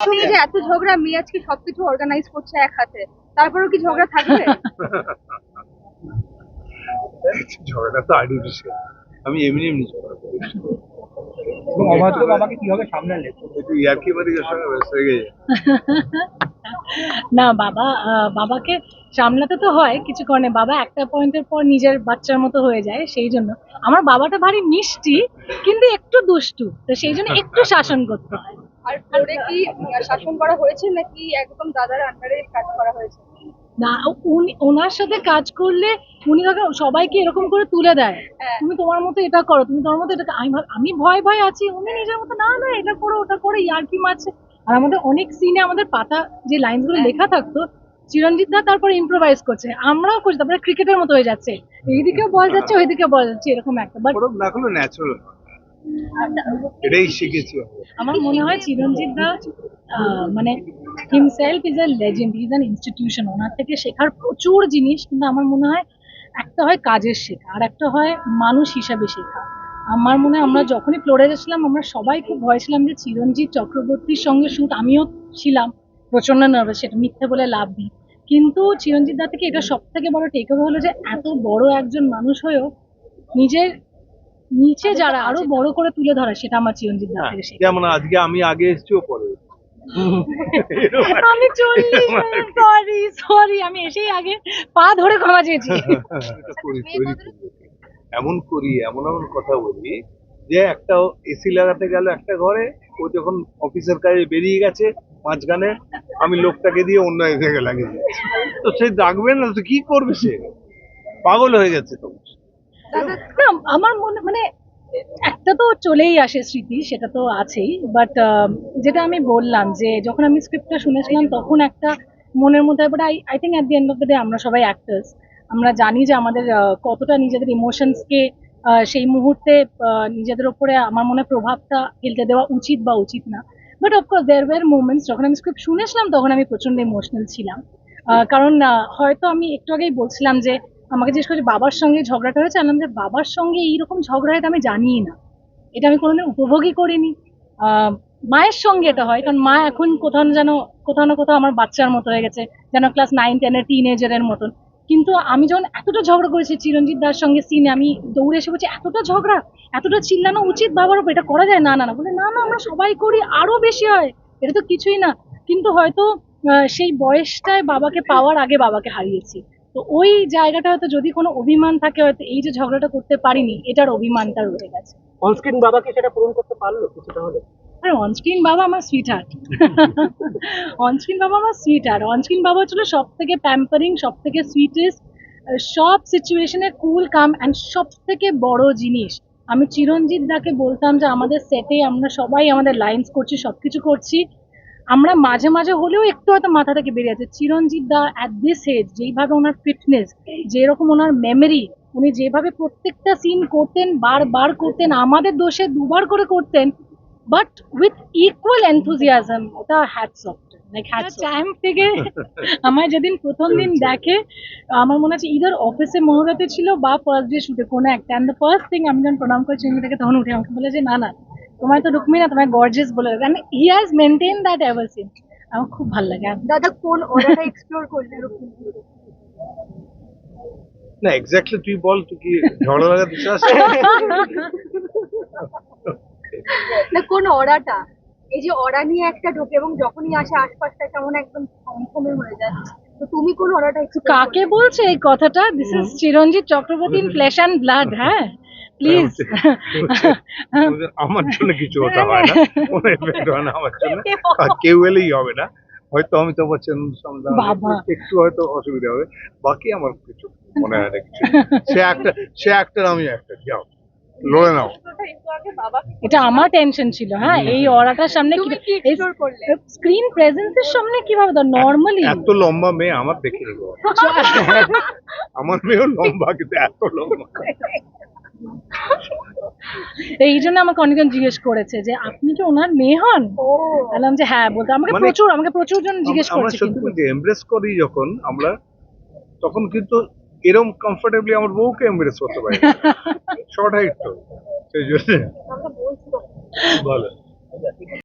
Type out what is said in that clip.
সঙ্গে যে এত ঝগড়া মেয়ে আজকে সবকিছু অর্গানাইজ করছে এক হাতে? তারপরেও কি ঝগড়া থাকবে? ঝগড়া তো আর্টিফিশিয়াল আমি এমনি এমনি ঝগড়া করি। এবং কীভাবে সামলালে? একটু ইয়ার্কি বাড়ি সঙ্গে ব্যস্ত হয়ে গেছে। না বাবা বাবাকে সামলাতে তো হয় কিছু করে বাবা একটা পয়েন্টের পর নিজের বাচ্চার মতো হয়ে যায় সেই জন্য। আমার বাবাটা ভারী মিষ্টি কিন্তু একটু দুষ্টু। তো সেই জন্য একটু শাসন করতে হয়। আর ফ্লোরে কি শাসন করা হয়েছে নাকি একদম দাদার আন্ডারে কাজ করা হয়েছে? না উনি ওনার সাথে কাজ করলে উনি ধরো সবাইকে এরকম করে তুলে দেয়। হ্যাঁ। তুমি তোমার মতো এটা করো তুমি তোমার মতো এটা আমি আমি ভয় ভয় আছি উনি নিজের মতো না না এটা করো ওটা করো ইয়ার্কি মারছে। আর আমাদের অনেক সিনে আমাদের পাতা যে লাইনসগুলো লেখা থাকতো চিরঞ্জিত দা তারপরে ইম্প্রোভাইজ করছে আমরাও করছি তারপরে ক্রিকেটের মতো হয়ে যাচ্ছে। এইদিকে বল যাচ্ছে ওইদিকে বল যাচ্ছে এরকম একটা বাট ন্যাচারাল এটাই শিখেছি আমরা। মনে হয় চিরঞ্জিত দা মানে himself is a legend is an institution ওনার থেকে শেখার প্রচুর জিনিস, কিন্তু আমার মনে হয় একটা হয় কাজের শেখা, আর একটা হয় মানুষ হিসাবে শেখা। আমার মনে হয় আমরা যখনই ফ্লোরে গেছিলাম আমরা সবাই খুব ভয় ছিলাম যে চিরঞ্জিত চক্রবর্তীর সঙ্গে শুট আমিও ছিলাম। প্রচণ্ড নার্ভাস সেটা মিথ্যে বলে লাভ নেই। কিন্তু চিরঞ্জিত দা থেকে এটা সব থেকে বড় টেক হলো যে এত বড় একজন মানুষ হয়েও নিজের নিচে যারা আরও বড় করে তুলে ধরা সেটা আমার চিরঞ্জিত দা হ্যাঁ, থেকে শেখা যেমন আজকে আমি আগে এসেছি ও পরে আমি চল্লিশ সরি সরি আমি এসেই আগে পা ধরে ক্ষমা চেয়েছি। তৈরি করি। এমন করি এমন এমন কথা বলি যে একটা এসি লাগাতে গেল একটা ঘরে ও যখন অফিসের কাজে বেরিয়ে গেছে মাঝখানে আমি লোকটাকে দিয়ে অন্য জায়গায় লাগিয়ে দিচ্ছি তো সে ডাকবে না তো কি করবে সে? পাগল হয়ে গেছে তো। না, আমার মনে মানে একটা তো চলেই আসে স্মৃতি, সেটা তো আছেই বাট যেটা আমি বললাম যে যখন আমি স্ক্রিপ্টটা শুনেছিলাম, তখন একটা মনের মধ্যে but I I think at the end of the day আমরা সবাই অ্যাক্টার্স আমরা জানি যে আমাদের কতটা নিজেদের ইমোশনসকে সেই মুহূর্তে নিজেদের ওপরে আমার মনে প্রভাবটা ফেলতে দেওয়া উচিত বা উচিত না but of course there were moments যখন আমি স্ক্রিপ্ট শুনেছিলাম, তখন আমি প্রচণ্ড ইমোশনাল ছিলাম কারণ হয়তো আমি একটু আগেই বলছিলাম যে আমাকে জিজ্ঞেস করছে, বাবার সঙ্গে ঝগড়াটা হয়েছে? আমি বাবার সঙ্গে এইরকম ঝগড়া এটা আমি জানিই না। এটা আমি কোনোদিন উপভোগই করিনি। মায়ের সঙ্গে এটা হয়, কারণ মা এখন কোথাও যেন, কোথাও না কোথাও আমার বাচ্চার মতো হয়ে গেছে, যেন ক্লাস নাইন টেনের টিনেজারের মতন। কিন্তু আমি যখন এতটা ঝগড়া করেছি চিরঞ্জিত দার সঙ্গে সিনে আমি দৌড়ে এসে বলছি, এতটা ঝগড়া, এতটা চিল্লানো উচিত বাবার উপর, এটা করা যায়? না না না। বলে, না না, আমরা সবাই করি, আরও বেশি হয়। এটা তো কিছুই না। কিন্তু হয়তো সেই বয়সটায় বাবাকে পাওয়ার আগে বাবাকে হারিয়েছি। তো ওই জায়গাটা হয়তো যদি কোনো অভিমান থাকে হয়তো এই যে ঝগড়াটা করতে পারিনি এটার অভিমানটা রয়ে গেছে। অনস্ক্রিন বাবাকে সেটা পূরণ করতে পারল কিছুটা হলে? আর অনস্ক্রিন বাবা আমার সুইট হার্ট অনস্ক্রিন বাবা আমার সুইট হার্ট অনস্ক্রিন বাবা ছিল সব থেকে প্যাম্পারিং সব থেকে সুইটেস্ট সব সিচুয়েশনে কুল কাম অ্যান্ড সব থেকে বড় জিনিস। আমি চিরঞ্জিত দাকে বলতাম যে আমাদের সেটে আমরা সবাই আমাদের লাইন্স করছি সবকিছু করছি। আমরা মাঝে মাঝে হলেও একটু হয়তো মাথা থেকে বেরিয়ে আছে। Chiranjeet da at this age যেইভাবে ওনার ফিটনেস যেরকম ওনার মেমরি উনি যেভাবে প্রত্যেকটা সিন করতেন বারবার করতেন আমাদের দোষে দুবার করে করতেন বাট উইথ ইকুয়াল এনথুজিয়াজম ওটা হ্যাটস অফ টাইম থেকে আমার যেদিন প্রথম দিন দেখে আমার মনে হচ্ছে ইদার অফিসে মহরতে ছিল বা ফার্স্ট ডে শুটে কোনো একটা অ্যান্ড দ্য ফার্স্ট থিং আমি যখন প্রণাম করেছি থেকে তখন উঠে আমাকে বলে যে না না তোমায় তো রুকমি না তোমায় গর্জিয়াস বলে and he has maintain that ever since আমার খুব ভালো লাগে দাদা কোন অর্ডারটা এক্সপ্লোর করলে না এক্স্যাক্টলি তুই বল তুই কি ঝগড়া লাগাতে চাস না কোন অর্ডারটা এই যে অর্ডার নিয়ে একটা ঢোকে এবং যখনই আসে আশপাশটা কেমন একদম থমথমে হয়ে যায় তো তুমি কোন অর্ডারটা কাকে বলছে এই কথাটা this is Chiranjeet Chakraborty in flesh and blood হ্যাঁ প্লিজ আমার জন্য কিছু হতে হয় না। কোনো এফেক্ট হয় না আমার জন্য। আর কেউ এলেই হবে না। হয়তো আমি তো বাবা। একটু হয়তো অসুবিধা হবে। বাকি আমার কিছু মনে হয় না কিছু। সে একটা সে অ্যাক্টর আমি অ্যাক্টর যাও লড়ে নাও। এটা আমার টেনশন ছিল হ্যাঁ? এই অরাটার সামনে কি স্ক্রিন প্রেজেন্সের সামনে কীভাবে তো নর্মালি এত লম্বা মেয়ে আমার দেখে নিব। আমার মেয়েও লম্বা কিন্তু এত লম্বা। এই জন্য আমাকে অনেকজন জিজ্ঞেস করেছে যে আপনি কি ওনার মেয়ে হন? বললাম যে হ্যাঁ বলতে আমাকে মানে- প্রচুর আমাকে প্রচুর জন জিজ্ঞেস আমরা করছে সত্যি কিন্তু। এমব্রেস করি যখন আমরা তখন কিন্তু এরম কমফোর্টেবলি আমার বউকে এমব্রেস করতে পারি। শর্ট হাইট তো সেই জন্য। আমরা বলো